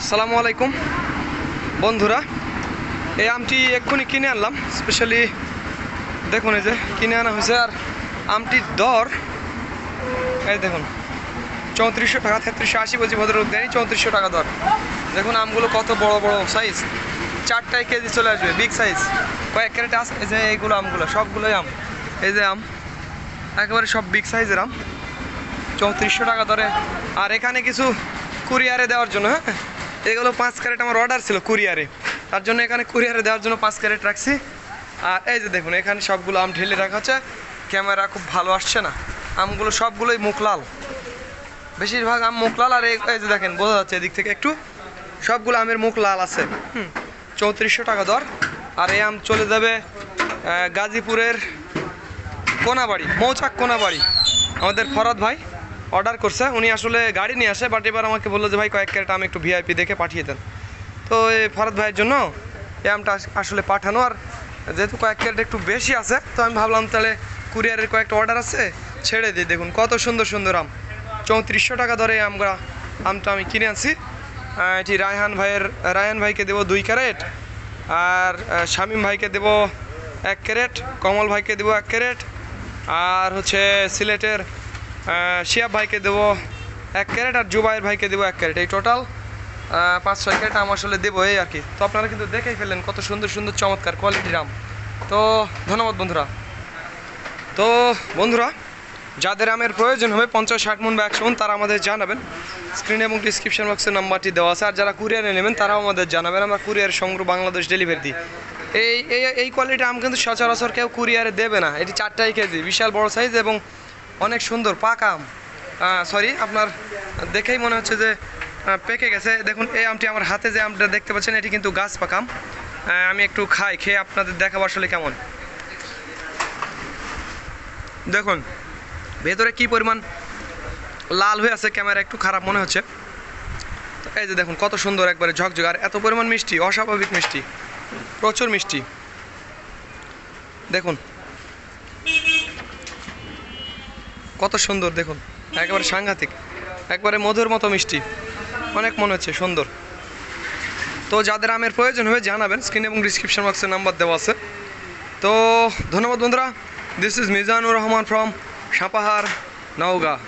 আসসালামু আলাইকুম। বন্ধুরা, এই আমটি এক্ষুনি কিনে আনলাম। স্পেশালি দেখুন এই যে, কিনে আনা হয়েছে। আর আমটির দর, এই দেখুন, চৌত্রিশশো টাকা, তেত্রিশশো আশি বলছি, ভদ্রলোক দেয়নি, চৌত্রিশশো টাকা দর। দেখুন আমগুলো কত বড় বড় সাইজ চারটায় কেজি চলে আসবে বিগ সাইজ কয়েক ক্যারেট আছে? এই যে এইগুলো আমগুলো, সবগুলোই আম। এই যে আম, একেবারে সব বিগ সাইজের আম। চৌত্রিশশো টাকা দরে। আর এখানে কিছু কুরিয়ারে দেওয়ার জন্য হ্যাঁ? এগুলো পাঁচ ক্যারেট আমার অর্ডার ছিল কুরিয়ারে। তার জন্য এখানে কুরিয়ারে দেওয়ার জন্য পাঁচ ক্যারেট রাখছি। আর এই যে দেখুন, এখানে সবগুলো আম ঢেলে রাখা হচ্ছে। ক্যামেরা খুব ভালো আসছে না। আমগুলো সবগুলোই মুখ লাল। বেশিরভাগ আম মুখ লাল, আর এই যে দেখেন, বোঝা যাচ্ছে এদিক থেকে একটু। সবগুলো আমের মুখ লাল আছে। হুম, চৌত্রিশশো টাকা দর। আর এই আম চলে যাবে গাজীপুরের কোনাবাড়ি, মৌচাক কোনাবাড়ি। আমাদের ফরাদ ভাই। অর্ডার করছে। উনি আসলে গাড়ি নিয়ে আসে বাট এবার আমাকে বলল যে, ভাই, কয়েক ক্যারেট আমি একটু ভিআইপি দেখে পাঠিয়ে দেন। তো এই ফরাদ ভাইয়ের জন্য এই আমটা আসলে পাঠানো। আর যেহেতু কয়েক ক্যারেট একটু বেশি আছে, তো আমি ভাবলাম তাহলে কুরিয়ারের কয়েকটা অর্ডার আছে, ছেড়ে দিই। দেখুন, কত সুন্দর সুন্দর আম। চৌত্রিশশো টাকা ধরে আমরা আমটা আমি কিনে আনছি। এটি রায়হান ভাইয়ের, রায়হান ভাইকে দেবো দুই ক্যারেট। আর শামীম ভাইকে দেবো এক ক্যারেট। কমল ভাইকে দেবো এক ক্যারেট। আর হচ্ছে সিলেটের শিয়াব ভাইকে দেবো এক ক্যারেট আর জুবাইর ভাইকে দেবো এক ক্যারেট। এই টোটাল পাঁচ, ছয় ক্যারেট আম আসলে দেবো এই আর কি। তো আপনারা কিন্তু দেখেই ফেললেন কত সুন্দর সুন্দর, চমৎকার কোয়ালিটির আম। তো ধন্যবাদ বন্ধুরা। তো বন্ধুরা, যাদের আমের প্রয়োজন হবে পঞ্চাশ, ষাট মন বা একশো মন, তারা আমাদের জানাবেন। স্ক্রিন এবং ডিসক্রিপশন বক্সের নাম্বারটি দেওয়া আছে। আর যারা কুরিয়ারে নেবেন, তারাও আমাদের জানাবেন। আমরা কুরিয়ার সংগ্রহ বাংলাদেশ ডেলিভারি দিই। এই এই এই কোয়ালিটির আম কিন্তু সচরাচর কেউ কুরিয়ারে দেবে না। এটি চারটাই কেজি, বিশাল বড় সাইজ এবং অনেক সুন্দর পাকা আম। সরি আপনার দেখেই মনে হচ্ছে যে পেকে গেছে। দেখুন এই আমটি আমার হাতে যে আমটা দেখতে পাচ্ছেন এটি কিন্তু গাছ পাকা আম। আহ, আমি একটু খাই খেয়ে আপনাদের দেখাবো আসলে কেমন। দেখুন ভেতরে কি পরিমাণ লাল হয়ে আছে ক্যামেরা একটু খারাপ মনে হচ্ছে। এই যে দেখুন কত সুন্দর একবারে ঝকঝক। আর এত পরিমাণ মিষ্টি অস্বাভাবিক মিষ্টি প্রচুর মিষ্টি। দেখুন কত সুন্দর, দেখুন। একেবারে সাংঘাতিক, একবারে মধুর মতো মিষ্টি। অনেক মনে হচ্ছে, সুন্দর। তো যাদের আমের প্রয়োজন হবে, জানাবেন। স্ক্রিন এবং ডিসক্রিপশন বক্সে নাম্বার দেওয়া আছে। তো ধন্যবাদ বন্ধুরা। This is Mizanur Rahman from Sapahar Naogaon.